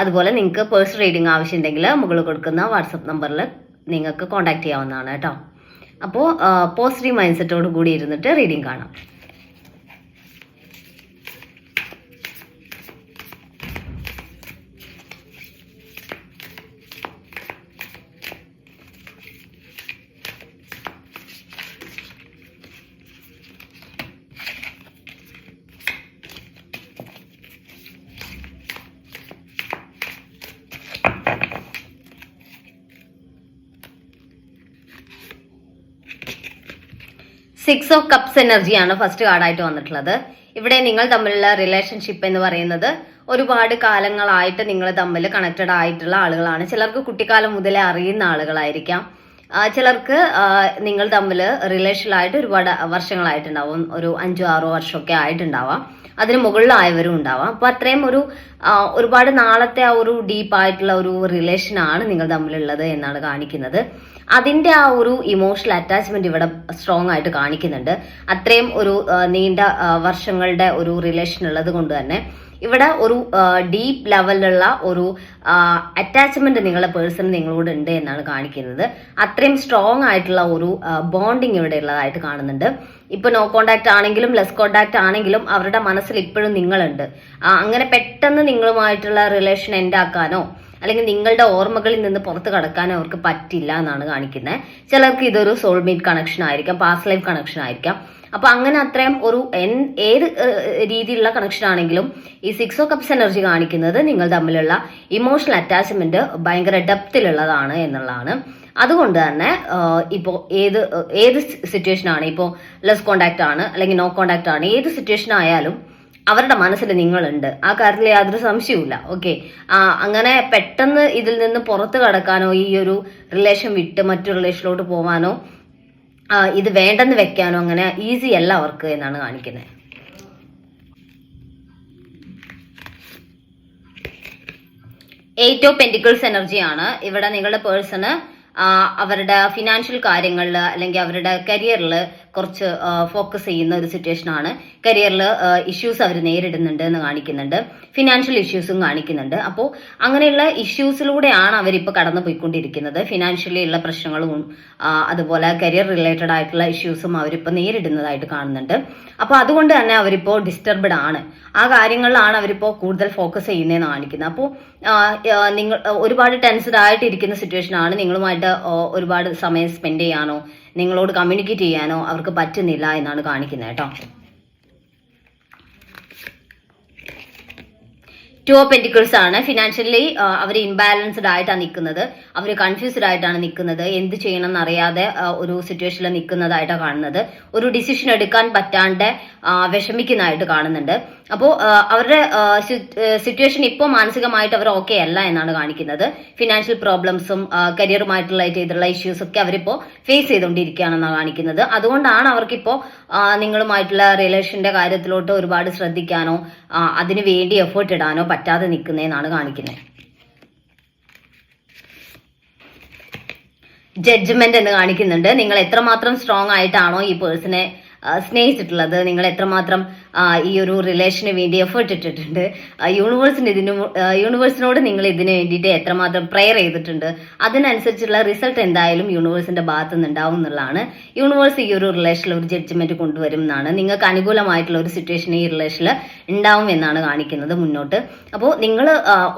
അതുപോലെ നിങ്ങൾക്ക് personal reading ആവശ്യമുണ്ടെങ്കിൽ മുകളിൽ കൊടുക്കുന്ന വാട്സപ്പ് നമ്പറിൽ നിങ്ങൾക്ക് കോൺടാക്ട് ചെയ്യാവുന്നതാണ് കേട്ടോ. അപ്പോൾ പോസിറ്റീവ് മൈൻഡ് സെറ്റോട് കൂടി ഇരുന്നിട്ട് റീഡിംഗ് കാണാം. സിക്സ് ഓഫ് കപ്സ് എനർജിയാണ് ഫസ്റ്റ് കാർഡായിട്ട് വന്നിട്ടുള്ളത്. ഇവിടെ നിങ്ങൾ തമ്മിലുള്ള റിലേഷൻഷിപ്പ് എന്ന് പറയുന്നത് ഒരുപാട് കാലങ്ങളായിട്ട് നിങ്ങൾ തമ്മിൽ കണക്റ്റഡ് ആയിട്ടുള്ള ആളുകളാണ്. ചിലർക്ക് കുട്ടിക്കാലം മുതലേ അറിയുന്ന ആളുകളായിരിക്കാം. ചിലർക്ക് നിങ്ങൾ തമ്മിൽ റിലേഷനിലായിട്ട് ഒരുപാട് വർഷങ്ങളായിട്ടുണ്ടാവും. ഒരു അഞ്ചോ ആറോ വർഷമൊക്കെ ആയിട്ടുണ്ടാവാം. അതിന് മുകളിലായവരും ഉണ്ടാവാം. അപ്പൊ അത്രയും ഒരു ഒരുപാട് നാളത്തെ ആ ഒരു ഡീപ്പായിട്ടുള്ള ഒരു റിലേഷനാണ് നിങ്ങൾ തമ്മിലുള്ളത് എന്നാണ് കാണിക്കുന്നത്. അതിന്റെ ആ ഒരു ഇമോഷണൽ അറ്റാച്ച്മെന്റ് ഇവിടെ സ്ട്രോങ് ആയിട്ട് കാണിക്കുന്നുണ്ട്. അത്രയും ഒരു നീണ്ട വർഷങ്ങളുടെ ഒരു റിലേഷൻ ഉള്ളത് കൊണ്ട് തന്നെ. ഇവിടെ ഒരു ഡീപ്പ് ലെവലിലുള്ള ഒരു അറ്റാച്ച്മെന്റ് നിങ്ങളുടെ പേഴ്സൺ നിങ്ങളോട് ഉണ്ട് എന്നാണ് കാണിക്കുന്നത്. അത്രയും സ്ട്രോങ് ആയിട്ടുള്ള ഒരു ബോണ്ടിങ് ഇവിടെ ഉള്ളതായിട്ട് കാണുന്നുണ്ട്. ഇപ്പൊ നോ കോണ്ടാക്ട് ആണെങ്കിലും ലെസ് കോണ്ടാക്ട് ആണെങ്കിലും അവരുടെ മനസ്സിൽ ഇപ്പോഴും നിങ്ങളുണ്ട്. അങ്ങനെ പെട്ടെന്ന് നിങ്ങളുമായിട്ടുള്ള റിലേഷൻ എൻഡാക്കാനോ അല്ലെങ്കിൽ നിങ്ങളുടെ ഓർമ്മകളിൽ നിന്ന് പുറത്ത് കടക്കാൻ അവർക്ക് പറ്റില്ല എന്നാണ് കാണിക്കുന്നത്. ചിലർക്ക് ഇതൊരു സോൾമേറ്റ് കണക്ഷൻ ആയിരിക്കാം പാസ്റ്റ് ലൈഫ് കണക്ഷൻ ആയിരിക്കാം. അപ്പൊ അങ്ങനെ അത്രയും ഒരു ഏത് രീതിയിലുള്ള കണക്ഷൻ ആണെങ്കിലും ഈ സിക്സ് ഓ കപ്സ് എനർജി കാണിക്കുന്നത് നിങ്ങൾ തമ്മിലുള്ള ഇമോഷണൽ അറ്റാച്ച്മെന്റ് ഭയങ്കര ഡെപ്തിലുള്ളതാണ് എന്നുള്ളതാണ്. അതുകൊണ്ട് തന്നെ ഇപ്പോൾ ഏത് ഏത് സിറ്റുവേഷൻ ആണ്? ഇപ്പോൾ ലെസ് കോണ്ടാക്ട് ആണ് അല്ലെങ്കിൽ നോ കോണ്ടാക്ട് ആണ്. ഏത് സിറ്റുവേഷൻ ആയാലും അവരുടെ മനസ്സിൽ നിങ്ങളുണ്ട്. ആ കാര്യത്തിൽ യാതൊരു സംശയവുമില്ല. ഓക്കെ അങ്ങനെ പെട്ടെന്ന് ഇതിൽ നിന്ന് പുറത്ത് കടക്കാനോ ഈ ഒരു റിലേഷൻ വിട്ട് മറ്റു റിലേഷനിലോട്ട് പോകാനോ ഇത് വേണ്ടെന്ന് വെക്കാനോ അങ്ങനെ ഈസി അല്ല അവർക്ക് എന്നാണ് കാണിക്കുന്നത് എയ്റ്റ് ഓഫ് പെന്റിക്കിൾസ് എനർജിയാണ് ഇവിടെ നിങ്ങളുടെ പേഴ്സണ് അവരുടെ ഫിനാൻഷ്യൽ കാര്യങ്ങളിൽ അല്ലെങ്കിൽ അവരുടെ കരിയറിൽ കുറച്ച് ഫോക്കസ് ചെയ്യുന്ന ഒരു സിറ്റുവേഷൻ ആണ്. കരിയറിൽ ഇഷ്യൂസ് അവർ നേരിടുന്നുണ്ട് എന്ന് കാണിക്കുന്നുണ്ട്. ഫിനാൻഷ്യൽ ഇഷ്യൂസും കാണിക്കുന്നുണ്ട്. അപ്പോൾ അങ്ങനെയുള്ള ഇഷ്യൂസിലൂടെയാണ് അവരിപ്പോൾ കടന്നു പോയിക്കൊണ്ടിരിക്കുന്നത് ഫിനാൻഷ്യലി ഉള്ള പ്രശ്നങ്ങളും അതുപോലെ കരിയർ റിലേറ്റഡ് ആയിട്ടുള്ള ഇഷ്യൂസും അവരിപ്പോൾ നേരിടുന്നതായിട്ട് കാണുന്നുണ്ട്. അപ്പോൾ അതുകൊണ്ട് തന്നെ അവരിപ്പോൾ ഡിസ്റ്റർബ്ഡ് ആണ്. ആ കാര്യങ്ങളിലാണ് അവരിപ്പോൾ കൂടുതൽ ഫോക്കസ് ചെയ്യുന്നതെന്ന് കാണിക്കുന്നത്. അപ്പോൾ നിങ്ങൾ ഒരുപാട് ടെൻസ്ഡ് ആയിട്ടിരിക്കുന്ന സിറ്റുവേഷൻ ആണ്. നിങ്ങളുമായിട്ട് ഒരുപാട് സമയം സ്പെൻഡ് ചെയ്യാനോ നിങ്ങളോട് കമ്മ്യൂണിക്കേറ്റ് ചെയ്യാനോ അവർക്ക് പറ്റുന്നില്ല എന്നാണ് കാണിക്കുന്നത് കേട്ടോ. ടു ഓഫ് പെന്റിക്കിൾസ് ആണ്. ഫിനാൻഷ്യലി അവർ ഇംബാലൻസ്ഡ് ആയിട്ടാണ് നിൽക്കുന്നത് അവർ കൺഫ്യൂസ്ഡ് ആയിട്ടാണ് നിൽക്കുന്നത് എന്ത് ചെയ്യണം എന്നറിയാതെ ഒരു സിറ്റുവേഷനിൽ നിൽക്കുന്നതായിട്ടാണ് കാണുന്നത്. ഒരു ഡിസിഷൻ എടുക്കാൻ പറ്റാണ്ട് വിഷമിക്കുന്നതായിട്ട് കാണുന്നുണ്ട്. അപ്പോൾ അവരുടെ സിറ്റുവേഷൻ ഇപ്പോൾ മാനസികമായിട്ട് അവർ ഓക്കെ അല്ല എന്നാണ് കാണിക്കുന്നത്. ഫിനാൻഷ്യൽ പ്രോബ്ലംസും കരിയറുമായിട്ടുള്ള ചെയ്തിട്ടുള്ള ഇഷ്യൂസ് ഒക്കെ അവരിപ്പോൾ ഫേസ് ചെയ്തുകൊണ്ടിരിക്കുകയാണെന്നാണ് കാണിക്കുന്നത്. അതുകൊണ്ടാണ് അവർക്കിപ്പോൾ നിങ്ങളുമായിട്ടുള്ള റിലേഷന്റെ കാര്യത്തിലോട്ട് ഒരുപാട് ശ്രദ്ധിക്കാനോ അതിനു വേണ്ടി എഫേർട്ട് ഇടാനോ പറ്റാതെ നിൽക്കുന്നതെന്നാണ് കാണിക്കുന്നത്. ജഡ്ജ്മെന്റ് എന്ന് കാണിക്കുന്നുണ്ട്. നിങ്ങൾ എത്രമാത്രം സ്ട്രോങ് ആയിട്ടാണോ ഈ പേഴ്സണെ സ്നേഹിച്ചിട്ടുള്ളത്. നിങ്ങൾ എത്രമാത്രം ഈ ഒരു റിലേഷന് വേണ്ടി എഫേർട്ട് ഇട്ടിട്ടുണ്ട്. യൂണിവേഴ്സിന്റെ യൂണിവേഴ്സിന് ഇതിന് യൂണിവേഴ്സിനോട് നിങ്ങൾ ഇതിന് വേണ്ടിയിട്ട് എത്രമാത്രം പ്രെയർ ചെയ്തിട്ടുണ്ട്. അതിനനുസരിച്ചുള്ള റിസൾട്ട് എന്തായാലും യൂണിവേഴ്സിന്റെ ഭാഗത്തു നിന്നുണ്ടാവും എന്നുള്ളതാണ്. യൂണിവേഴ്സ് ഈ ഒരു റിലേഷനിൽ ഒരു ജഡ്ജ്മെന്റ് കൊണ്ടുവരും എന്നാണ്. നിങ്ങൾക്ക് അനുകൂലമായിട്ടുള്ള ഒരു സിറ്റുവേഷൻ ഈ റിലേഷനിൽ ഉണ്ടാവും എന്നാണ് കാണിക്കുന്നത് മുന്നോട്ട്. അപ്പോൾ നിങ്ങൾ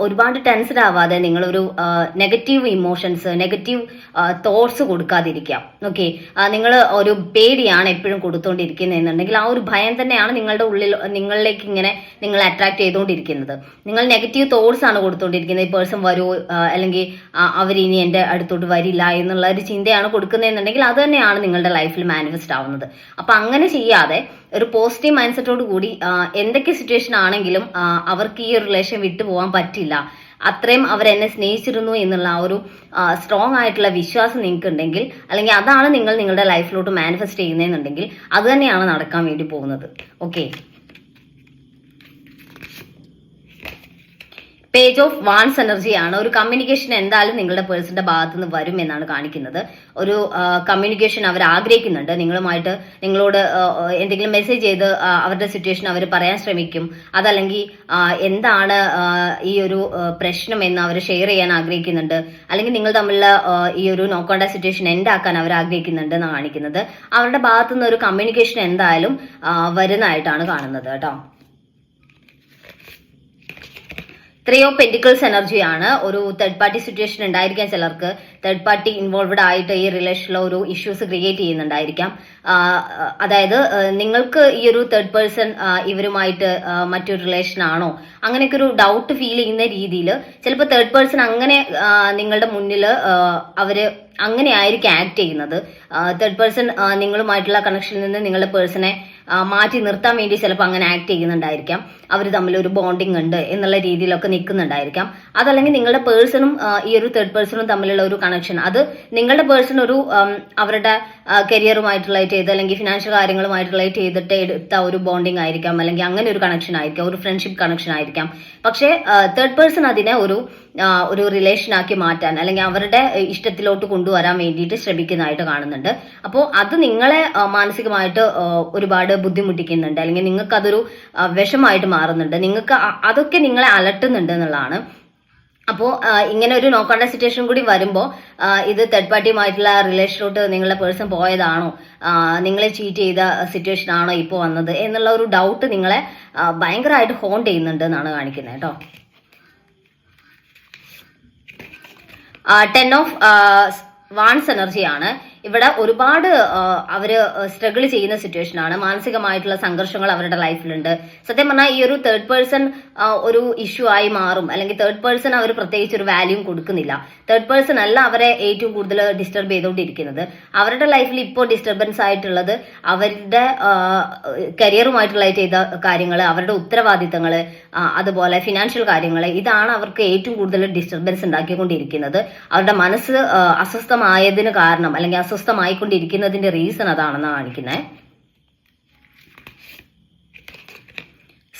ഒരുപാട് ടെൻസ്ഡ് ആവാതെ നിങ്ങളൊരു നെഗറ്റീവ് ഇമോഷൻസ് നെഗറ്റീവ് തോട്ട്സ് കൊടുക്കാതിരിക്കാം ഓക്കെ നിങ്ങൾ ഒരു പേടിയാണ് എപ്പോഴും കൊടുത്തുകൊണ്ടിരിക്കുന്നത് എന്നുണ്ടെങ്കിൽ ആ ഒരു ഭയം തന്നെയാണ് നിങ്ങളുടെ ഉള്ളിൽ നിങ്ങളിലേക്ക് ഇങ്ങനെ നിങ്ങൾ അട്രാക്ട് ചെയ്തുകൊണ്ടിരിക്കുന്നത്. നിങ്ങൾ നെഗറ്റീവ് തോട്ട്സ് ആണ് കൊടുത്തുകൊണ്ടിരിക്കുന്നത്. ഈ പേഴ്സൺ വരുമോ അല്ലെങ്കിൽ അവർ ഇനി എന്റെ അടുത്തോട്ട് വരില്ല എന്നുള്ള ഒരു ചിന്തയാണ് കൊടുക്കുന്നതെന്നുണ്ടെങ്കിൽ അത് തന്നെയാണ് നിങ്ങളുടെ ലൈഫിൽ മാനിഫെസ്റ്റ് ആവുന്നത്. അപ്പൊ അങ്ങനെ ചെയ്യാതെ ഒരു പോസിറ്റീവ് മൈൻഡ് സെറ്റോട് കൂടി എന്തൊക്കെ സിറ്റുവേഷൻ ആണെങ്കിലും അവർക്ക് ഈ റിലേഷൻ വിട്ടു പോകാൻ പറ്റില്ല. അത്രയും അവരെന്നെ സ്നേഹിച്ചിരുന്നു എന്നുള്ള ആ ഒരു സ്ട്രോങ് ആയിട്ടുള്ള വിശ്വാസം നിങ്ങൾക്ക് ഉണ്ടെങ്കിൽ അല്ലെങ്കിൽ അതാണ് നിങ്ങൾ നിങ്ങളുടെ ലൈഫിലോട്ട് മാനിഫെസ്റ്റ് ചെയ്യുന്നതെന്നുണ്ടെങ്കിൽ അത് തന്നെയാണ് നടക്കാൻ വേണ്ടി പോകുന്നത്. ഓക്കെ പേജ് ഓഫ് വാൺസ് എനർജിയാണ് ഒരു കമ്മ്യൂണിക്കേഷൻ എന്തായാലും നിങ്ങളുടെ പേഴ്സന്റെ ഭാഗത്തു നിന്ന് വരും എന്നാണ് കാണിക്കുന്നത്. ഒരു കമ്മ്യൂണിക്കേഷൻ അവർ ആഗ്രഹിക്കുന്നുണ്ട്. നിങ്ങളുമായിട്ട് നിങ്ങളോട് എന്തെങ്കിലും മെസ്സേജ് ചെയ്ത് അവരുടെ സിറ്റുവേഷൻ അവർ പറയാൻ ശ്രമിക്കും. അതല്ലെങ്കിൽ എന്താണ് ഈ ഒരു പ്രശ്നം എന്ന് അവർ ഷെയർ ചെയ്യാൻ ആഗ്രഹിക്കുന്നുണ്ട്. അല്ലെങ്കിൽ നിങ്ങൾ തമ്മിലുള്ള ഈ ഒരു നോക്കേണ്ട സിറ്റുവേഷൻ എൻഡാക്കാൻ അവർ ആഗ്രഹിക്കുന്നുണ്ട് എന്നാണ് കാണിക്കുന്നത്. അവരുടെ ഭാഗത്തു നിന്ന് ഒരു കമ്മ്യൂണിക്കേഷൻ എന്തായാലും വരുന്നതായിട്ടാണ് കാണുന്നത് കേട്ടോ. ത്രീ ഓഫ് എനർജിയാണ് ഒരു തേർഡ് പാർട്ടി സിറ്റുവേഷൻ ഉണ്ടായിരിക്കാം ചിലർക്ക്. തേർഡ് പാർട്ടി ഇൻവോൾവഡ് ആയിട്ട് ഈ റിലേഷനിൽ ഒരു ഇഷ്യൂസ് ക്രിയേറ്റ് ചെയ്യുന്നുണ്ടായിരിക്കാം. അതായത് നിങ്ങൾക്ക് ഈ ഒരു തേർഡ് പേഴ്സൺ ഇവരുമായിട്ട് മറ്റൊരു റിലേഷൻ ആണോ? അങ്ങനെയൊക്കെ ഒരു ഡൗട്ട് ഫീൽ ചെയ്യുന്ന രീതിയിൽ ചിലപ്പോൾ തേർഡ് പേഴ്സൺ അങ്ങനെ നിങ്ങളുടെ മുന്നിൽ അവർ അങ്ങനെ ആയിരിക്കും ആക്ട് ചെയ്യുന്നത് തേർഡ് പേഴ്സൺ നിങ്ങളുമായിട്ടുള്ള കണക്ഷനിൽ നിന്ന് നിങ്ങളുടെ പേഴ്സണെ മാറ്റി നിർത്താൻ വേണ്ടി ചിലപ്പോൾ അങ്ങനെ ആക്ട് ചെയ്യുന്നുണ്ടായിരിക്കാം. അവർ തമ്മിൽ ഒരു ബോണ്ടിങ് ഉണ്ട് എന്നുള്ള രീതിയിലൊക്കെ നിൽക്കുന്നുണ്ടായിരിക്കാം. അതല്ലെങ്കിൽ നിങ്ങളുടെ പേഴ്സണും ഈ ഒരു തേർഡ് പേഴ്സണും തമ്മിലുള്ള ഒരു കണക്ഷൻ അത് നിങ്ങളുടെ പേഴ്സൺ ഒരു അവരുടെ കരിയറുമായിട്ട് റിലേറ്റ് ചെയ്ത് അല്ലെങ്കിൽ ഫിനാൻഷ്യൽ കാര്യങ്ങളുമായിട്ട് റിലേറ്റ് ചെയ്തിട്ട് എടുത്ത ഒരു ബോണ്ടിങ് ആയിരിക്കാം. അല്ലെങ്കിൽ അങ്ങനെ ഒരു കണക്ഷൻ ആയിരിക്കാം. ഒരു ഫ്രണ്ട്ഷിപ്പ് കണക്ഷൻ ആയിരിക്കാം. പക്ഷേ തേർഡ് പേഴ്സൺ അതിനെ ഒരു ഒരു റിലേഷൻ ആക്കി മാറ്റാൻ അല്ലെങ്കിൽ അവരുടെ ഇഷ്ടത്തിലോട്ട് കൊണ്ടുവരാൻ വേണ്ടിയിട്ട് ശ്രമിക്കുന്നതായിട്ട് കാണുന്നുണ്ട്. അപ്പോൾ അത് നിങ്ങളെ മാനസികമായിട്ട് ഒരുപാട് ബുദ്ധിമുട്ടിക്കുന്നുണ്ട്. അല്ലെങ്കിൽ നിങ്ങൾക്ക് അതൊരു വിഷമായിട്ട് മാറുന്നുണ്ട്. നിങ്ങൾക്ക് അതൊക്കെ നിങ്ങളെ അലട്ടുന്നുണ്ട് എന്നുള്ളതാണ് അപ്പോൾ ഇങ്ങനെ ഒരു നോക്കേണ്ട സിറ്റുവേഷൻ കൂടി വരുമ്പോൾ ഇത് തേർഡ് പാർട്ടിയുമായിട്ടുള്ള റിലേഷനിലോട്ട് നിങ്ങളുടെ പേഴ്സൺ പോയതാണോ? നിങ്ങളെ ചീറ്റ് ചെയ്ത സിറ്റുവേഷൻ ആണോ ഇപ്പോൾ വന്നത്? എന്നുള്ള ഒരു ഡൗട്ട് നിങ്ങളെ ഭയങ്കരമായിട്ട് ഹോൺ ചെയ്യുന്നുണ്ട് എന്നാണ് കാണിക്കുന്നത് കേട്ടോ. ടെൻ ഓഫ് വാൺസ് എനർജിയാണ് ഇവിടെ ഒരുപാട് അവർ സ്ട്രഗിൾ ചെയ്യുന്ന സിറ്റുവേഷൻ ആണ്. മാനസികമായിട്ടുള്ള സംഘർഷങ്ങൾ അവരുടെ ലൈഫിലുണ്ട് സത്യം പറഞ്ഞാൽ ഈ ഒരു തേർഡ് പേഴ്സൺ ഒരു ഇഷ്യൂ ആയി മാറും. അല്ലെങ്കിൽ തേർഡ് പേഴ്സൺ അവർ പ്രത്യേകിച്ച് ഒരു വാല്യൂ കൊടുക്കുന്നില്ല. തേർഡ് പേഴ്സൺ അല്ല അവരെ ഏറ്റവും കൂടുതൽ ഡിസ്റ്റർബ് ചെയ്തുകൊണ്ടിരിക്കുന്നത്. അവരുടെ ലൈഫിൽ ഇപ്പോൾ ഡിസ്റ്റർബൻസ് ആയിട്ടുള്ളത് അവരുടെ കരിയറുമായിട്ടുള്ള ചെയ്ത കാര്യങ്ങൾ അവരുടെ ഉത്തരവാദിത്തങ്ങൾ അതുപോലെ ഫിനാൻഷ്യൽ കാര്യങ്ങൾ ഇതാണ് അവർക്ക് ഏറ്റവും കൂടുതൽ ഡിസ്റ്റർബൻസ് ഉണ്ടാക്കിക്കൊണ്ടിരിക്കുന്നത്. അവരുടെ മനസ്സ് അസ്വസ്ഥമായതിന് കാരണം അല്ലെങ്കിൽ അസ്വസ്ഥമായിക്കൊണ്ടിരിക്കുന്നതിന്റെ റീസൺ അതാണെന്നാണ് കാണിക്കുന്നത്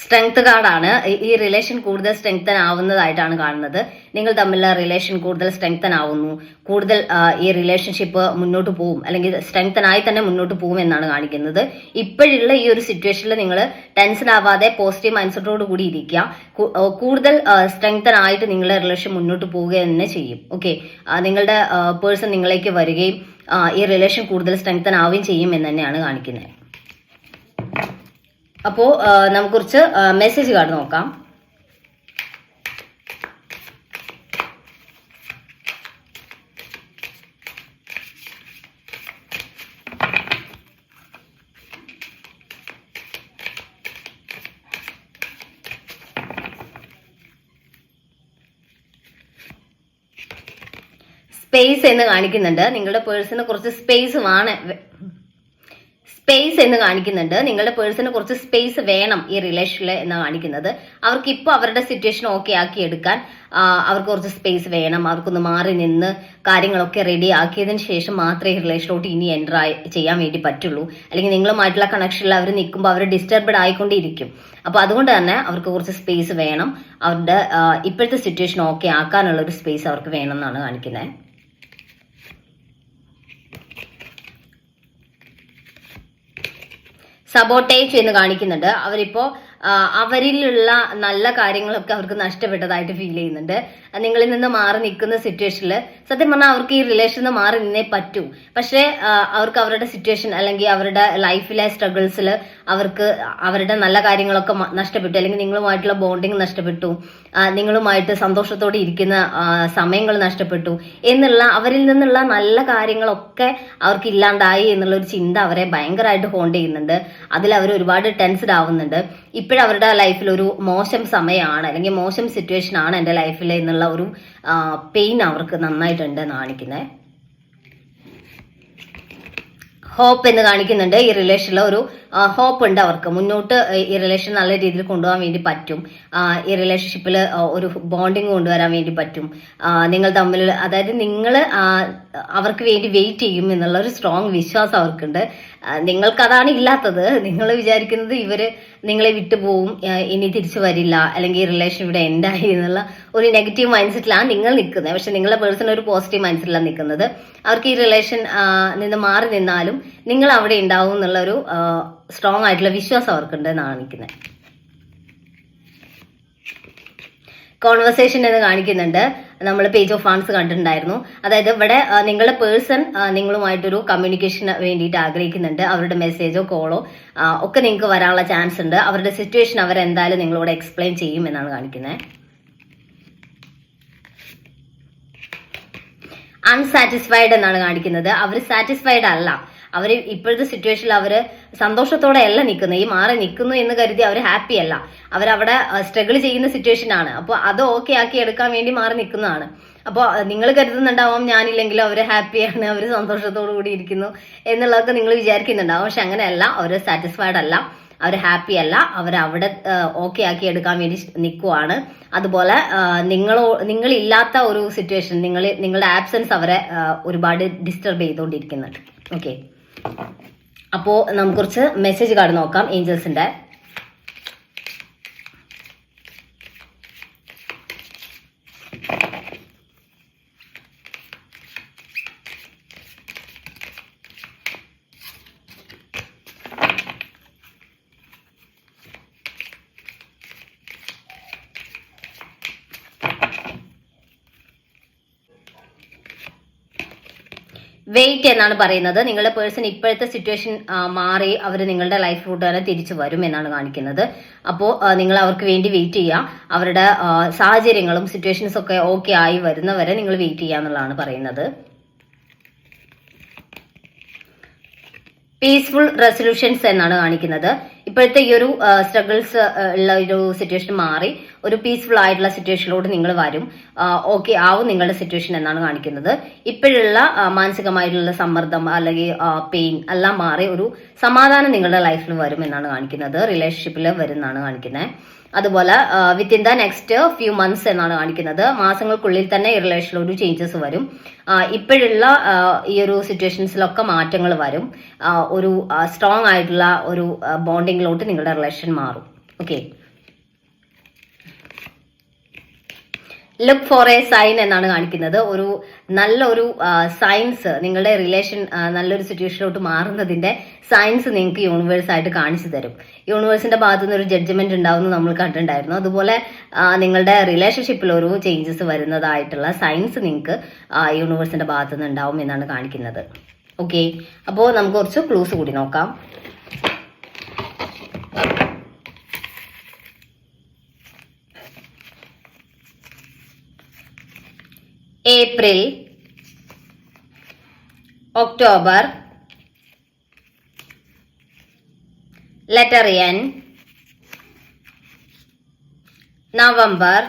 സ്ട്രെങ്ത് കാർഡാണ് ഈ റിലേഷൻ കൂടുതൽ സ്ട്രെങ്തൻ ആവുന്നതായിട്ടാണ് കാണുന്നത്. നിങ്ങൾ തമ്മിലുള്ള റിലേഷൻ കൂടുതൽ സ്ട്രെങ്തൻ ആവുന്നു കൂടുതൽ ഈ റിലേഷൻഷിപ്പ് മുന്നോട്ട് പോകും അല്ലെങ്കിൽ സ്ട്രെങ്തൻ ആയി തന്നെ മുന്നോട്ട് പോകും എന്നാണ് കാണിക്കുന്നത്. ഇപ്പോഴുള്ള ഈ ഒരു സിറ്റുവേഷനിൽ നിങ്ങൾ ടെൻഷൻ ആവാതെ പോസിറ്റീവ് മൈൻഡ്സെറ്റോട് കൂടി ഇരിക്കുക. കൂടുതൽ സ്ട്രെങ്തൻ ആയിട്ട് നിങ്ങളുടെ റിലേഷൻ മുന്നോട്ട് പോവുക തന്നെ ചെയ്യും. ഓക്കെ നിങ്ങളുടെ പേഴ്സൺ നിങ്ങളേക്ക് വരികയും ഈ റിലേഷൻ കൂടുതൽ സ്ട്രെങ്തൻ ആവുകയും ചെയ്യും എന്ന് തന്നെയാണ് കാണിക്കുന്നത്. അപ്പോൾ നമുക്ക് കുറച്ച് മെസ്സേജ് കാർഡ് നോക്കാം. സ്പേസ് എന്ന് കാണിക്കുന്നുണ്ട്. നിങ്ങളുടെ പേഴ്സിന് കുറച്ച് സ്പേസ് വേണം. സ്പേസ് എന്ന് കാണിക്കുന്നുണ്ട്. നിങ്ങളുടെ പേഴ്സിന് കുറച്ച് സ്പേസ് വേണം ഈ റിലേഷനിൽ എന്ന് കാണിക്കുന്നത്. അവർക്ക് ഇപ്പോൾ അവരുടെ സിറ്റുവേഷൻ ഓക്കെ ആക്കി എടുക്കാൻ അവർക്ക് കുറച്ച് സ്പേസ് വേണം. അവർക്കൊന്ന് മാറി നിന്ന് കാര്യങ്ങളൊക്കെ റെഡി ആക്കിയതിന് ശേഷം മാത്രമേ റിലേഷനിലോട്ട് ഇനി എന്റർ ചെയ്യാൻ വേണ്ടി പറ്റുള്ളൂ. അല്ലെങ്കിൽ നിങ്ങളുമായിട്ടുള്ള കണക്ഷനിൽ അവർ നിൽക്കുമ്പോൾ അവർ ഡിസ്റ്റർബഡ് ആയിക്കൊണ്ടിരിക്കും അപ്പോൾ അതുകൊണ്ട് തന്നെ അവർക്ക് കുറച്ച് സ്പേസ് വേണം. അവരുടെ ഇപ്പോഴത്തെ സിറ്റുവേഷൻ ഓക്കെ ആക്കാനുള്ള ഒരു സ്പേസ് അവർക്ക് വേണം എന്നാണ് കാണിക്കുന്നത് സബോട്ടേജ് എന്ന് കാണിക്കുന്നുണ്ട്. അവരിപ്പോ അവരിലുള്ള നല്ല കാര്യങ്ങളൊക്കെ അവർക്ക് നഷ്ടപ്പെട്ടതായിട്ട് ഫീൽ ചെയ്യുന്നുണ്ട്. നിങ്ങളിൽ നിന്ന് മാറി നിൽക്കുന്ന സിറ്റുവേഷനിൽ സത്യം പറഞ്ഞാൽ അവർക്ക് ഈ റിലേഷൻ നിന്ന് മാറി നിന്നേ പറ്റൂ. പക്ഷേ അവർക്ക് അവരുടെ സിറ്റുവേഷൻ അല്ലെങ്കിൽ അവരുടെ ലൈഫിലെ സ്ട്രഗിൾസിൽ അവർക്ക് അവരുടെ നല്ല കാര്യങ്ങളൊക്കെ നഷ്ടപ്പെട്ടു. അല്ലെങ്കിൽ നിങ്ങളുമായിട്ടുള്ള ബോണ്ടിങ് നഷ്ടപ്പെട്ടു. നിങ്ങളുമായിട്ട് സന്തോഷത്തോടെ ഇരിക്കുന്ന സമയങ്ങൾ നഷ്ടപ്പെട്ടു എന്നുള്ള അവരിൽ നിന്നുള്ള നല്ല കാര്യങ്ങളൊക്കെ അവർക്ക് ഇല്ലാണ്ടായി എന്നുള്ള ഒരു ചിന്ത അവരെ ഭയങ്കരമായിട്ട് ഹോണ്ട് ചെയ്യുന്നുണ്ട്. അതിൽ അവർ ഒരുപാട് ടെൻസ്ഡ് ആവുന്നുണ്ട്. ഇപ്പോഴവരുടെ ലൈഫിൽ ഒരു മോശം സമയമാണ് അല്ലെങ്കിൽ മോശം സിറ്റുവേഷൻ ആണ് എന്റെ ലൈഫിൽ എന്നുള്ള ഒരു പെയിൻ അവർക്ക് നന്നായിട്ടുണ്ട് കാണിക്കുന്നത് ഹോപ്പ് എന്ന് കാണിക്കുന്നുണ്ട്. ഈ റിലേഷനിൽ ഒരു ഹോപ്പ് ഉണ്ട് അവർക്ക്. മുന്നോട്ട് ഈ റിലേഷൻ നല്ല രീതിയിൽ കൊണ്ടുപോകാൻ വേണ്ടി പറ്റും. ഈ റിലേഷൻഷിപ്പിൽ ഒരു ബോണ്ടിങ് കൊണ്ടുവരാൻ വേണ്ടി പറ്റും. നിങ്ങൾ തമ്മിൽ അതായത് നിങ്ങൾ അവർക്ക് വേണ്ടി വെയിറ്റ് ചെയ്യും എന്നുള്ള ഒരു സ്ട്രോങ് വിശ്വാസം അവർക്കുണ്ട്. നിങ്ങൾക്കതാണ് ഇല്ലാത്തത്. നിങ്ങൾ വിചാരിക്കുന്നത് ഇവർ നിങ്ങളെ വിട്ടുപോകും ഇനി തിരിച്ചു വരില്ല അല്ലെങ്കിൽ ഈ റിലേഷൻ ഇവിടെ എൻഡായി എന്നുള്ള ഒരു നെഗറ്റീവ് മൈൻഡ് സെറ്റിലാണ് നിങ്ങൾ നിൽക്കുന്നത്. പക്ഷെ നിങ്ങളുടെ പേഴ്സൺ ഒരു പോസിറ്റീവ് മൈൻഡ് സെറ്റിലാണ് നിൽക്കുന്നത്. അവർക്ക് ഈ റിലേഷൻ നിന്ന് മാറി നിന്നാലും നിങ്ങൾ അവിടെ ഉണ്ടാവും എന്നുള്ള ഒരു സ്ട്രോങ് ആയിട്ടുള്ള വിശ്വാസം അവർക്കുണ്ട് എന്നാണ് നിൽക്കുന്നത്. കോൺവെർസേഷൻ എന്ന് കാണിക്കുന്നുണ്ട്. നമ്മൾ പേജ് ഓഫ് ഫാൻസ് കണ്ടിട്ടുണ്ടായിരുന്നു. അതായത് ഇവിടെ നിങ്ങളുടെ പേഴ്സൺ നിങ്ങളുമായിട്ടൊരു കമ്മ്യൂണിക്കേഷന് വേണ്ടിയിട്ട് ആഗ്രഹിക്കുന്നുണ്ട്. അവരുടെ മെസ്സേജോ കോളോ ഒക്കെ നിങ്ങൾക്ക് വരാനുള്ള ചാൻസ് ഉണ്ട്. അവരുടെ സിറ്റുവേഷൻ അവരെന്തായാലും നിങ്ങളോട് എക്സ്പ്ലെയിൻ ചെയ്യും എന്നാണ് കാണിക്കുന്നത്. അൺസാറ്റിസ്ഫൈഡ് എന്നാണ് കാണിക്കുന്നത്. അവർ സാറ്റിസ്ഫൈഡ് അല്ല. അവർ ഇപ്പോഴത്തെ സിറ്റുവേഷനിൽ അവർ സന്തോഷത്തോടെ അല്ല നിൽക്കുന്നത്. ഈ മാറി നിൽക്കുന്നു എന്ന് കരുതി അവർ ഹാപ്പി അല്ല. അവരവിടെ സ്ട്രഗിൾ ചെയ്യുന്ന സിറ്റുവേഷൻ ആണ്. അപ്പോൾ അത് ഓക്കെ ആക്കി എടുക്കാൻ വേണ്ടി മാറി നിൽക്കുന്നതാണ്. അപ്പോൾ നിങ്ങൾ കരുതുന്നുണ്ടാവാം ഞാനില്ലെങ്കിലും അവർ ഹാപ്പിയാണ് അവർ സന്തോഷത്തോടു കൂടി ഇരിക്കുന്നു എന്നുള്ളതൊക്കെ നിങ്ങൾ വിചാരിക്കുന്നുണ്ടാവും. പക്ഷെ അങ്ങനെയല്ല. അവർ സാറ്റിസ്ഫൈഡ് അല്ല. അവർ ഹാപ്പി അല്ല. അവർ അവിടെ ഓക്കെ ആക്കി എടുക്കാൻ വേണ്ടി നിൽക്കുവാണ് അതുപോലെ നിങ്ങളോ നിങ്ങളില്ലാത്ത ഒരു സിറ്റുവേഷൻ നിങ്ങൾ നിങ്ങളുടെ ആബ്സെൻസ് അവരെ ഒരുപാട് ഡിസ്റ്റർബ് ചെയ്തുകൊണ്ടിരിക്കുന്നുണ്ട്. ഓക്കെ അപ്പോൾ നമുക്ക് കുറച്ച് മെസ്സേജ് കാർഡ് നോക്കാം ഏഞ്ചൽസിന്റെ വെയിറ്റ് എന്നാണ് പറയുന്നത്. നിങ്ങളുടെ പേഴ്സൺ ഇപ്പോഴത്തെ സിറ്റുവേഷൻ മാറി അവർ നിങ്ങളുടെ ലൈഫ് റൂട്ട് തന്നെ തിരിച്ചു വരും എന്നാണ് കാണിക്കുന്നത്. അപ്പോൾ നിങ്ങൾ അവർക്ക് വേണ്ടി വെയിറ്റ് ചെയ്യുക. അവരുടെ സാഹചര്യങ്ങളും സിറ്റുവേഷൻസ് ഒക്കെ ഓക്കെ ആയി വരുന്നവരെ നിങ്ങൾ വെയിറ്റ് ചെയ്യുക എന്നുള്ളതാണ് പറയുന്നത്. പീസ്ഫുൾ റെസൊല്യൂഷൻസ് എന്നാണ് കാണിക്കുന്നത്. ഇപ്പോഴത്തെ ഈ ഒരു സ്ട്രഗിൾസ് ഉള്ള ഒരു സിറ്റുവേഷൻ മാറി. ഒരു പീസ്ഫുൾ ആയിട്ടുള്ള സിറ്റുവേഷനിലൂടെ നിങ്ങൾ വരും. ഓക്കെ ആവും നിങ്ങളുടെ സിറ്റുവേഷൻ എന്നാണ് കാണിക്കുന്നത്. ഇപ്പോഴുള്ള മാനസികമായിട്ടുള്ള സമ്മർദ്ദം അല്ലെങ്കിൽ പെയിൻ എല്ലാം മാറി ഒരു സമാധാനം നിങ്ങളുടെ ലൈഫിൽ വരും എന്നാണ് കാണിക്കുന്നത്. റിലേഷൻഷിപ്പിൽ വരുന്നതാണ് കാണിക്കുന്നത്. അതുപോലെ within the next few months എന്നാണ് കാണിക്കുന്നത്. മാസങ്ങൾക്കുള്ളിൽ തന്നെ ഈ റിലേഷനിൽ ഒരു ചേഞ്ചസ് വരും. ഇപ്പോഴുള്ള ഈ ഒരു സിറ്റുവേഷൻസിലൊക്കെ മാറ്റങ്ങൾ വരും. ഒരു സ്ട്രോങ് ആയിട്ടുള്ള ഒരു ബോണ്ടിങ്ങിലോട്ട് നിങ്ങളുടെ റിലേഷൻ മാറും. Okay look for a sign എന്നാണ് കാണിക്കുന്നത്. ഒരു നല്ലൊരു സയൻസ് നിങ്ങളുടെ റിലേഷൻ നല്ലൊരു സിറ്റുവേഷനിലോട്ട് മാറുന്നതിന്റെ സയൻസ് നിങ്ങൾക്ക് യൂണിവേഴ്സ് ആയിട്ട് കാണിച്ചു തരും. യൂണിവേഴ്സിന്റെ ഭാഗത്തു നിന്ന് ഒരു ജഡ്ജ്മെന്റ് ഉണ്ടാവുമെന്ന് നമ്മൾ കണ്ടിട്ടുണ്ടായിരുന്നു. അതുപോലെ നിങ്ങളുടെ റിലേഷൻഷിപ്പിൽ ഒരു ചേഞ്ചസ് വരുന്നതായിട്ടുള്ള സയൻസ് നിങ്ങൾക്ക് യൂണിവേഴ്സിന്റെ ഭാഗത്തു നിന്ന് ഉണ്ടാവും എന്നാണ് കാണിക്കുന്നത്. ഓക്കെ അപ്പോൾ നമുക്ക് കുറച്ച് ക്ലൂസ് കൂടി നോക്കാം. April October letter N November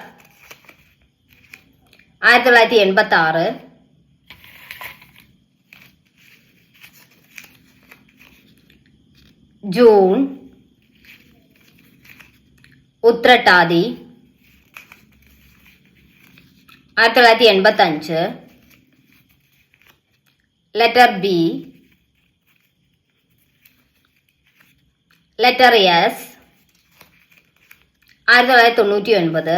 ആയിരത്തി തൊള്ളായിരത്തി എൺപത്തി ആറ് ജൂൺ ഉത്രട്ടാതി ആയിരത്തി തൊള്ളായിരത്തി എൺപത്തി അഞ്ച് ലെറ്റർ ബി ലെറ്റർ എസ് ആയിരത്തി തൊള്ളായിരത്തി തൊണ്ണൂറ്റി ഒൻപത്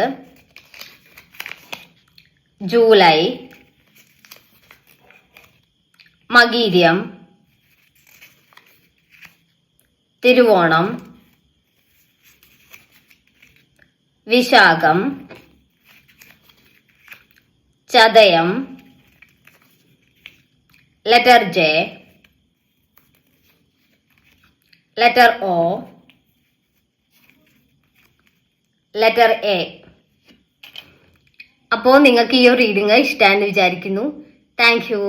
ജൂലൈ മകീര്യം. തിരുവോണം. വിശാഖം. ചതയം letter J letter O letter A അപ്പോൾ നിങ്ങൾക്ക് ഈ ഒരു റീഡിങ് ഇഷ്ടമാണെന്ന് വിചാരിക്കുന്നു. Thank you